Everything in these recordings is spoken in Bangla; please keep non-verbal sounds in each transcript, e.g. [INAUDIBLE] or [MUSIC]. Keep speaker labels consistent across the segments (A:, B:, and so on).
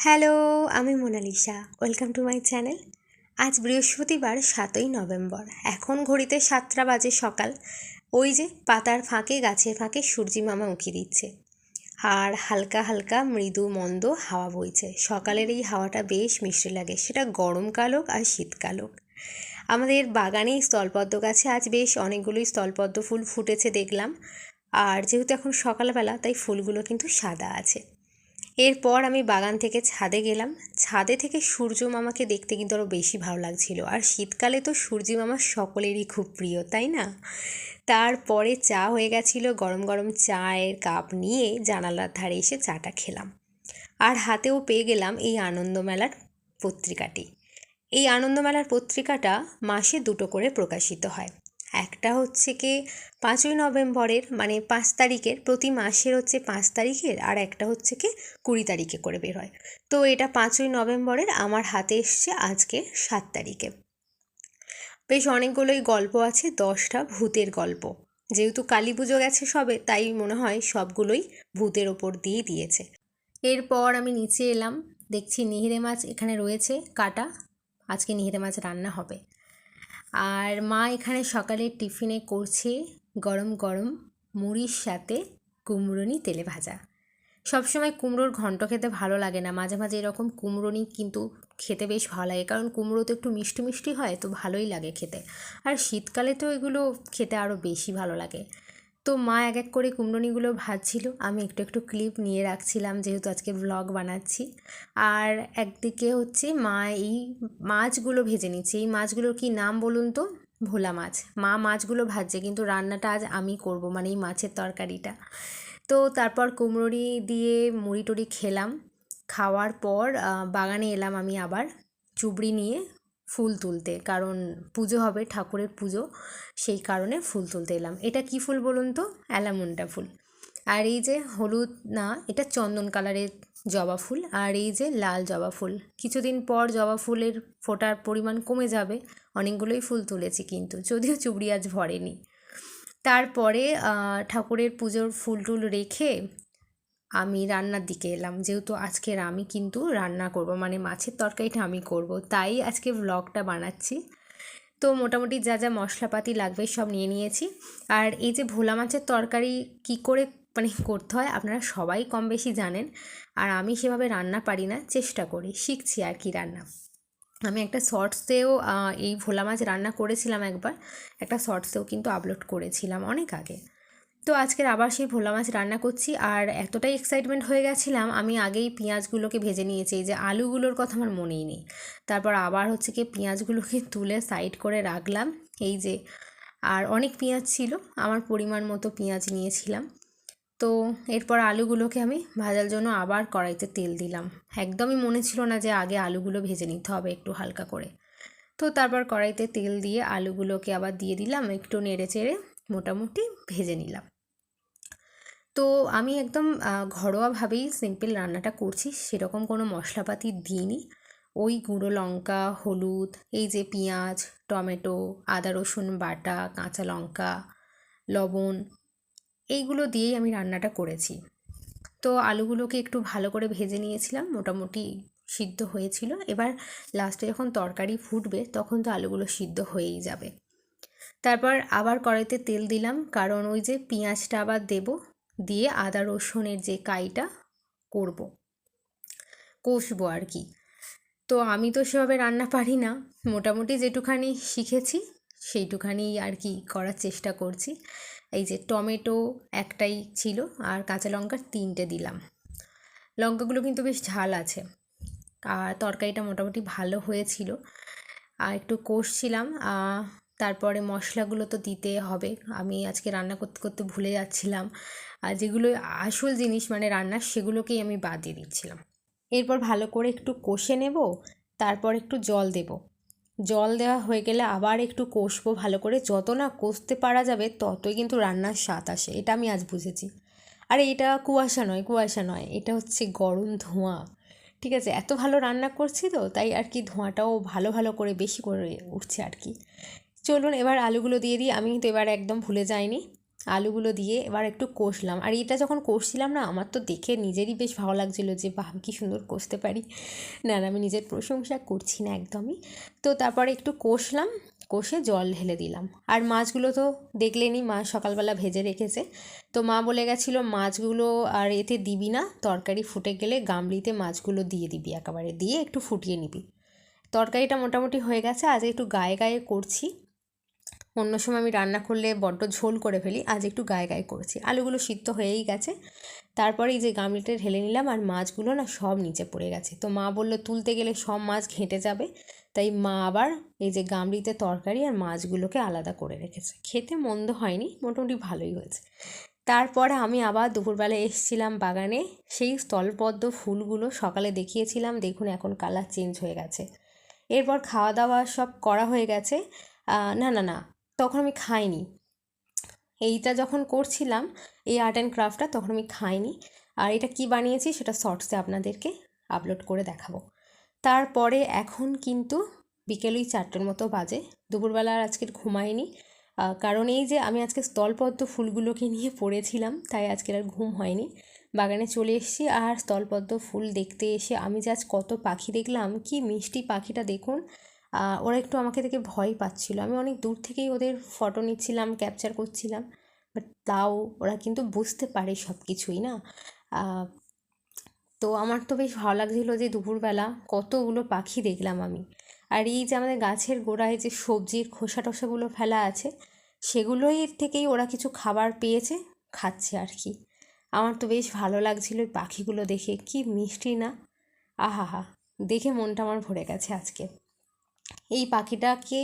A: হ্যালো, আমি Monalisa. Welcome to my channel. আজ বৃহস্পতিবার, সাতই নভেম্বর। এখন ঘড়িতে সাতটা বাজে সকাল। ওই যে পাতার ফাঁকে, গাছের ফাঁকে সূর্যি মামা উঁকি দিচ্ছে। আর হালকা হালকা মৃদু মন্দ হাওয়া বইছে। সকালের এই হাওয়াটা বেশ মিষ্টি লাগে। সেটা গরমকাল হোক আর শীতকাল হোক আমাদের বাগানেই স্থলপদ্ম গাছে আজ বেশ অনেকগুলোই স্থলপদ্ম ফুল ফুটেছে দেখলাম। আর যেহেতু এখন সকালবেলা, তাই ফুলগুলো কিন্তু সাদা আছে। এরপর আমি বাগান থেকে ছাদে গেলাম। ছাদে থেকে সূর্য মামাকে দেখতে কিন্তু আরও বেশি ভালো লাগছিল। আর শীতকালে তো সূর্য মামা সকলেরই খুব প্রিয়, তাই না? তারপরে চা হয়ে গেছিল, গরম গরম চায়ের কাপ নিয়ে জানালার ধারে এসে চাটা খেলাম। আর হাতেও পেয়ে গেলাম এই আনন্দমেলার পত্রিকাটি। এই আনন্দমেলার পত্রিকাটা মাসে দুটো করে প্রকাশিত হয়। একটা হচ্ছে কি পাঁচই নভেম্বরের মানে পাঁচ তারিখের, প্রতি মাসের হচ্ছে পাঁচ তারিখের আর একটা হচ্ছে কি কুড়ি তারিখে করে বের হয়। তো এটা পাঁচই নভেম্বরের আমার হাতে এসছে আজকে সাত তারিখে। বেশ অনেকগুলোই গল্প আছে, দশটা ভূতের গল্প। যেহেতু কালী পুজো গেছে সবে, তাই মনে হয় সবগুলোই ভূতের ওপর দিয়ে দিয়েছে। এরপর আমি নিচে এলাম, দেখছি নিহিরে মাছ এখানে রয়েছে, কাটা। আজকে নিহিরে মাছ রান্না হবে। আর মা এখানে সকালে টিফিনে করছে গরম গরম মুড়ির সাথে কুমড়োনি তেলে ভাজা। সবসময় কুমড়োর ঘন্ট খেতে ভালো লাগে না। মাঝে মাঝে এরকম কুমড়োনি কিন্তু খেতে বেশ ভালো লাগে। কারণ কুমড়ো তো একটু মিষ্টি মিষ্টি হয়, তো ভালোই লাগে খেতে। আর শীতকালে তো এগুলো খেতে আরও বেশি ভালো লাগে। তো মা এক এক করে কুমড়োনিগুলো ভাজছিল। আমি একটু একটু ক্লিপ নিয়ে রাখছিলাম, যেহেতু আজকে ব্লগ বানাচ্ছি। আর একদিকে হচ্ছে মা এই মাছগুলো ভেজে নিচ্ছে। এই মাছগুলোর কি নাম বলুন তো? ভোলা মাছ। মা মাছগুলো ভাজছে, কিন্তু রান্নাটা আজ আমি করব মানে এই মাছের তরকারিটা। তো তারপর কুমড়োনি দিয়ে মুড়ি টুড়ি খেলাম। খাওয়ার পর বাগানে এলাম আমি আবার, চুবড়ি নিয়ে। ফুল তুলতে, কারণ পুজো হবে, ঠাকুরের পুজো, সেই কারণে ফুল তুলতে এলাম। এটা কি ফুল বলুন তো? অ্যালামুন্ডা ফুল। আর এই যে হলুদ, না, এটা চন্দন কালারের জবা ফুল, আর এই যে লাল জবা ফুল। কিছুদিন পর জবা ফুলের ফোটার পরিমাণ কমে যাবে, অনেকগুলোই ফুল তুলেছি কিন্তু, যদিও চুবড়ি আজ ভরেনি। তারপরে ঠাকুরের পুজোর ফুল টুল রেখে আমি রান্নার দিকে এলাম। যেহেতু আজকের আমি কিন্তু রান্না করব মানে মাছের তরকারিটা আমি করব, তাই আজকে ব্লগটা বানাচ্ছি। তো মোটামুটি যা যা মশলাপাতি লাগবে সব নিয়ে নিয়েছি। আর এই যে ভোলা মাছের তরকারি কি করে মানে করতে হয় আপনারা সবাই কম বেশি জানেন। আর আমি সেভাবে রান্না পারি না, চেষ্টা করি, শিখছি আর কি রান্না। আমি একটা শর্টসেও এই ভোলা মাছ রান্না করেছিলাম একবার, একটা শর্টসেও কিন্তু আপলোড করেছিলাম অনেক আগে। তো আজকের আবার সেই ভোলা মাছ রান্না করছি আর এতটাই এক্সাইটমেন্ট হয়ে গেছিলাম, আমি আগেই পেঁয়াজগুলোকে ভেজে নিয়েছি যে আলুগুলোর কথা আমার মনেই নেই। তারপর আবার হচ্ছে কি পেঁয়াজগুলোকে [LAUGHS] তুলে সাইড করে রাখলাম, এই যে, আর অনেক পেঁয়াজ ছিল, আমার পরিমাণ মতো পেঁয়াজ নিয়েছিলাম। তো এরপর আলুগুলোকে আমি ভাজার জন্য আবার কড়াইতে তেল দিলাম। একদমই মনে ছিল না যে আগে আলুগুলো ভেজে নিতে হবে একটু হালকা করে। তো তারপর কড়াইতে তেল দিয়ে আলুগুলোকে আবার দিয়ে দিলাম, একটু নেড়ে চেড়ে মোটামুটি ভেজে নিলাম। তো আমি একদম ঘরোয়াভাবেই সিম্পল রান্নাটা করছি, সেরকম কোনো মশলাপাতি দিইনি। ওই গুঁড়ো লঙ্কা, হলুদ, এই যে পেঁয়াজ, টমেটো, আদা, রসুন, বাটা, কাঁচা লঙ্কা, লবণ, এইগুলো দিয়েই আমি রান্নাটা করেছি। তো আলুগুলোকে একটু ভালো করে ভেজে নিয়েছিলাম, মোটামুটি সিদ্ধ হয়েছিল। এবার লাস্টে যখন তরকারি ফুটবে, তখন তো আলুগুলো সিদ্ধ হয়েই যাবে। তারপর আবার কড়াইতে তেল দিলাম, কারণ ওই যে পেঁয়াজটা আবার দেবো দিয়ে আদা রসুনের যে কাইটা করব। কষবো আর কি। তো আমি তো সেভাবে রান্না পারি না। মোটামুটি যেটুখানি শিখেছি, সেইটুখানি আর কি করার চেষ্টা করছি। এই যে টমেটো একটাই ছিল আর কাঁচা লঙ্কা তিনটে দিলাম। লঙ্কাগুলো কিন্তু বেশ ঝাল আছে। আর তরকারিটা মোটামুটি ভালো হয়েছিল। আর একটু কষছিলাম। তারপরে মশলাগুলো তো দিতে হবে। আমি আজকে রান্না করতে করতে ভুলে যাচ্ছিলাম। আর যেগুলো আসল জিনিস মানে রান্নার সেগুলোকেই আমি বাদ দিয়ে দিচ্ছিলাম। এরপর ভালো করে একটু কষে নেব, তারপর একটু জল দেব। জল দেওয়া হয়ে গেলে আবার একটু কষবো ভালো করে। যত না কষতে পারা যাবে, ততই কিন্তু রান্নার স্বাদ আসে। এটা আমি আজ বুঝেছি। আর, এটা কুয়াশা নয় কুয়াশা নয়। এটা হচ্ছে গরম ধোঁয়া। ঠিক আছে, এত ভালো রান্না করছি তো, তাই আর কি ধোঁয়াটাও ভালো ভালো করে বেশি করে উঠছে আর কি। চলুন, এবার আলুগুলো দিয়ে দিই। আমি কিন্তু এবার একদম ভুলে যাইনি। আলুগুলো দিয়ে এবার একটু কষলাম। আর এটা যখন কষছিলাম না, আমার তো দেখে নিজেরই বেশ ভালো লাগছিল যে, বাহ, কী সুন্দর কষতে পারি। না আমি নিজের প্রশংসা করছি না একদমই। তো তারপরে একটু কষলাম, কষে জল ঢেলে দিলাম। আর মাছগুলো তো দেখলেনি মা সকালবেলা ভেজে রেখেছে। তো মা বলে গেছিল, মাছগুলো আর এতে দিবি না, তরকারি ফুটে গেলে গামলিতে মাছগুলো দিয়ে দিবি একেবারে। দিয়ে একটু ফুটিয়ে নিবি। তরকারিটা মোটামুটি হয়ে গেছে, আজ একটু গায়ে গায়ে করছি। অন্য সময় আমি রান্না করলে বড্ড ঝোল করে ফেলি, আজ একটু গায়ে গায়ে করেছি। আলুগুলো সিদ্ধ হয়েই গেছে। তারপরে এই যে গামলিটা ঢেলে নিলাম, আর মাছগুলো না সব নিচে পড়ে গেছে। তো মা বলল, তুলতে গেলে সব মাছ ঘেঁটে যাবে। তাই মা আবার এই যে গামলিতে তরকারি আর মাছগুলোকে আলাদা করে রেখেছে। খেতে মন্দ হয়নি, মোটামুটি ভালোই হয়েছে। তারপরে আমি আবার দুপুরবেলা এসেছিলাম বাগানে। সেই স্থলপদ্ম ফুলগুলো সকালে দেখিয়েছিলাম, দেখুন এখন কালার চেঞ্জ হয়ে গেছে। এরপর খাওয়া দাওয়া সব করা হয়ে গেছে। না না না তখন আমি খাইনি। এইটা যখন করছিলাম, এই আর্ট অ্যান্ড ক্রাফটটা তখন আমি খাইনি। আর এটা কি বানিয়েছি সেটা শর্টসে আপনাদেরকে আপলোড করে দেখাবো। তারপরে এখন কিন্তু বিকেল ওই চারটের মতো বাজে। দুপুরবেলা আর আজকের ঘুমাইনি। কারণ এই যে আমি আজকে স্থলপদ্ম ফুলগুলোকে নিয়ে পড়েছিলাম, তাই আজকের আর ঘুম হয়নি। বাগানে চলে এসেছি আর স্থলপদ্ম ফুল দেখতে এসে আমি যে আজ কত পাখি দেখলাম, কি মিষ্টি পাখিটা দেখুন। ওরা একটু আমাকে দেখে ভয় পাচ্ছিল। আমি অনেক দূর থেকেই ওদের ফটো নিচ্ছিলাম ক্যাপচার করছিলাম বাট তাও ওরা কিন্তু বুঝতে পারে সব কিছুই না তো আমার তো বেশ ভালো লাগছিল যে দুপুরবেলা কতগুলো পাখি দেখলাম আমি। আর এই যে আমাদের গাছের গোড়ায় যে সবজির খোসা টোসাগুলো ফেলা আছে, সেগুলোই থেকেই ওরা কিছু খাবার পেয়েছে, খাচ্ছে আর কি। আমার তো বেশ ভালো লাগছিল ওই পাখিগুলো দেখে, কি মিষ্টি, না? আহা হা দেখে মনটা আমার ভরে গেছে আজকে। এই পাখিটাকে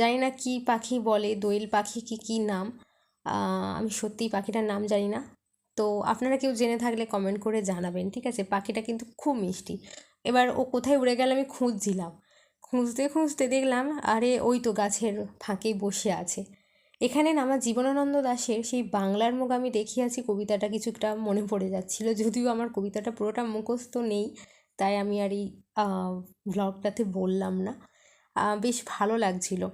A: জানি না কী পাখি বলে, দোয়েল পাখি কি, কী নাম? আমি সত্যিই পাখিটার নাম জানি না। তো আপনারা কেউ জেনে থাকলে কমেন্ট করে জানাবেন, ঠিক আছে? পাখিটা কিন্তু খুব মিষ্টি। এবার ও কোথায় উড়ে গেল আমি খুঁজছিলাম। খুঁজতে খুঁজতে দেখলাম, আরে ওই তো গাছের ফাঁকেই বসে আছে। এখানে আমার জীবনানন্দ দাশের সেই বাংলার মুখ আমি দেখিয়াছি, কবিতাটা কিছুটা মনে পড়ে যাচ্ছিল। যদিও আমার কবিতাটা পুরোটা মুখস্থ নেই, তাই আমি আর এই ব্লগটাতে বললাম না। বেশ ভালো লাগছিল।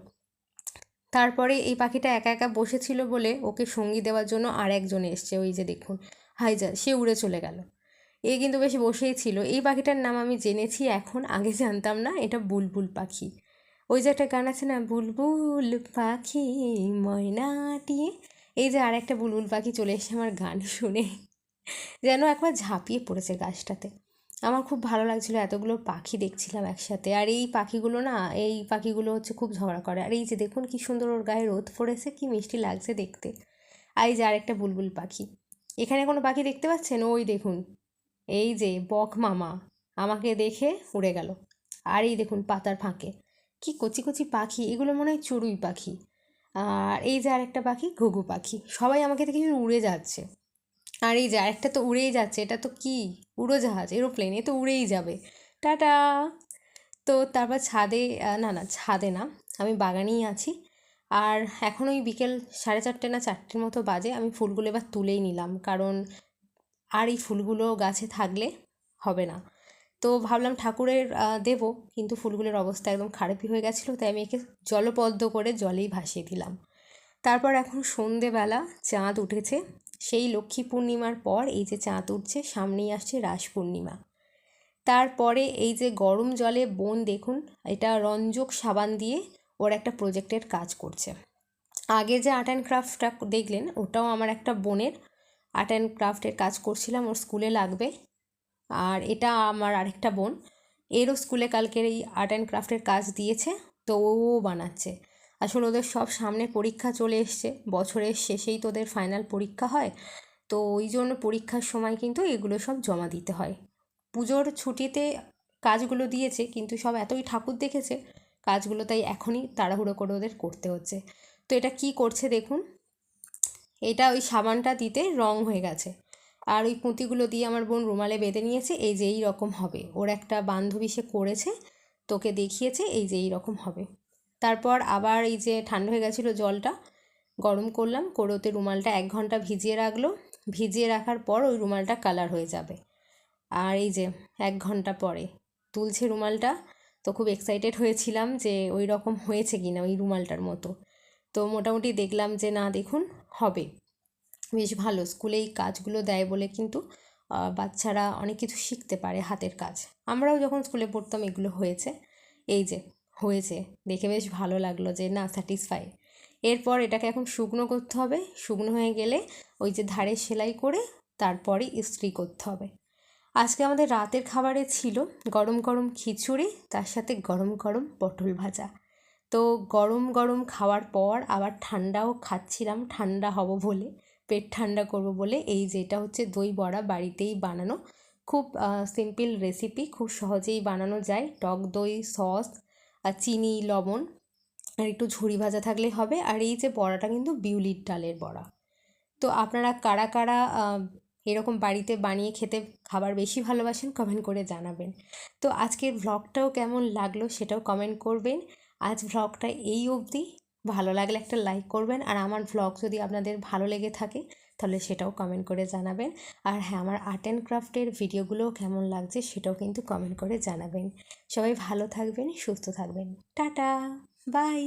A: তারপরে এই পাখিটা একা একা বসেছিল বলে ওকে সঙ্গী দেওয়ার জন্য আর একজন এসছে, ওই যে দেখুন হাইজা সে উড়ে চলে গেল। এ কিন্তু বেশি বসেই ছিল। এই পাখিটার নাম আমি জেনেছি এখন, আগে জানতাম না, এটা বুলবুল পাখি। ওই যে একটা গান আছে না, বুলবুল পাখি ময়নাটি এই যে আর একটা বুলবুল পাখি চলে এসে আমার গান শুনে। যেন একবার ঝাঁপিয়ে পড়েছে গাছটাতে। আমার খুব ভালো লাগছিল, এতগুলো পাখি দেখছিলাম একসাথে। আর এই পাখিগুলো না, এই পাখিগুলো হচ্ছে খুব ঝগড়া করে। আর এই যে দেখুন কি সুন্দর ওর গায়ে রোদ পড়েছে, কি মিষ্টি লাগছে দেখতে। আর এই যে আরেকটা বুলবুল পাখি। এখানে কোনো পাখি দেখতে পাচ্ছেন? ওই দেখুন, এই যে বক মামা, আমাকে দেখে উড়ে গেল। আর এই দেখুন পাতার ফাঁকে। কি কচি কচি পাখি, এগুলো মনে হয় চড়ুই পাখি। আর এই যে আরেকটা পাখি, ঘুঘু পাখি। সবাই আমাকে দেখে উড়ে যাচ্ছে। আর এই যে আরেকটা তো উড়েই যাচ্ছে, এটা তো কি? উড়োজাহাজ, এরোপ্লেন, এ তো উড়েই যাবে। টাটা! তো তারপর ছাদে না না, ছাদে না, আমি বাগানেই আছি। আর এখন ওই বিকেল সাড়ে চারটে না চারটের মতো বাজে, আমি ফুলগুলো এবার তুলেই নিলাম, কারণ আর এই ফুলগুলো গাছে থাকলে হবে না। তো ভাবলাম ঠাকুরের দেব, কিন্তু ফুলগুলোর অবস্থা একদম খারাপই হয়ে গেছিল, তাই আমি একে জলপদ্ম করে জলেই ভাসিয়ে দিলাম। তারপর এখন সন্ধেবেলা চাঁদ উঠেছে সেই লক্ষ্মী পূর্ণিমার পর এই যে চাঁদ উঠছে, সামনেই আসছে রাস পূর্ণিমা। তারপরে এই যে গরম জলে বোন দেখুন, এটা রঞ্জক সাবান দিয়ে ওর একটা প্রজেক্টের কাজ করছে। আগে যে আর্ট অ্যান্ড ক্রাফটটা দেখলেন, ওটাও আমার একটা বোনের আর্ট অ্যান্ড ক্রাফটের কাজ করছিলাম, ওর স্কুলে লাগবে। আর এটা আমার আরেকটা বোন, এরও স্কুলে কালকের এই আর্ট অ্যান্ড ক্রাফটের কাজ দিয়েছে, তো ও বানাচ্ছে। আসলে ওদের সব সামনে পরীক্ষা চলে এসছে। বছরের শেষেই তোদের ফাইনাল পরীক্ষা হয়। তো ওই জন্য পরীক্ষার সময় কিন্তু এগুলো সব জমা দিতে হয়। পুজোর ছুটিতে কাজগুলো দিয়েছে, কিন্তু সব এতই ঠাকুর দেখেছে, কাজগুলো তাই এখনই তাড়াহুড়ো করে ওদের করতে হচ্ছে। তো এটা কি করছে দেখুন? এটা ওই সাবানটা দিতে রং হয়ে গেছে। আর ওই পুঁতিগুলো দিয়ে আমার বোন রুমালে বেঁধে নিয়েছে, এই যে এই রকম হবে। ওর একটা বান্ধবী সে করেছে, তোকে দেখিয়েছে, এই যে এই রকম হবে। তারপর আবার এই যে ঠান্ডা হয়ে গেছিল জলটা, গরম করলাম, করে ওতে রুমালটা এক ঘণ্টা ভিজিয়ে রাখল। ভিজিয়ে রাখার পর ওই রুমালটা কালার হয়ে যাবে। আর এই যে এক ঘণ্টা পরে তুলছে রুমালটা, তো খুব এক্সাইটেড হয়েছিলাম যে ওই রকম হয়েছে কি না ওই রুমালটার মতো। তো মোটামুটি দেখলাম যে না, দেখুন, হবে। বেশ ভালো স্কুলে এই কাজগুলো দেয় বলে কিন্তু বাচ্চারা অনেক কিছু শিখতে পারে হাতের কাজ। আমরাও যখন স্কুলে পড়তাম এগুলো হয়েছে। এই যে হয়েছে। দেখে বেশ ভালো লাগল যে, না স্যাটিসফাই এরপর এটাকে এখন শুকনো করতে হবে। শুকনো হয়ে গেলে ওই যে ধারে সেলাই করে তারপরে ইস্ত্রি করতে হবে। আজকে আমাদের রাতের খাবারে ছিল গরম গরম খিচুড়ি, তার সাথে গরম গরম পটল ভাজা। তো গরম গরম খাওয়ার পর আবার ঠান্ডাও খাচ্ছিলাম, ঠান্ডা হব বলে, পেট ঠান্ডা করব বলে। এই যেটা হচ্ছে দই বড়া বাড়িতেই বানানো। খুব সিম্পল রেসিপি খুব সহজেই বানানো যায়। টক দই, সস আর চিনি, লবণ আর একটু ঝুড়ি ভাজা থাকলেই হবে। আর এই যে বড়াটা কিন্তু বিউলির ডালের বড়া। তো আপনারা কারা কারা এরকম বাড়িতে বানিয়ে খেতে খাবার বেশি ভালোবাসেন কমেন্ট করে জানাবেন। তো আজকের ভ্লগটাও কেমন লাগল সেটাও কমেন্ট করবেন। আজ ভ্লগটা এই অবধি। ভালো লাগলে একটা লাইক করবেন। আর আমার ভ্লগ যদি আপনাদের ভালো লেগে থাকে তাহলে সেটাও কমেন্ট করে জানাবেন। আর হ্যাঁ আমার আর্ট অ্যান্ড ক্রাফটের ভিডিওগুলোও কেমন লাগছে সেটাও কিন্তু কমেন্ট করে জানাবেন। সবাই ভালো থাকবেন, সুস্থ থাকবেন। Tata bye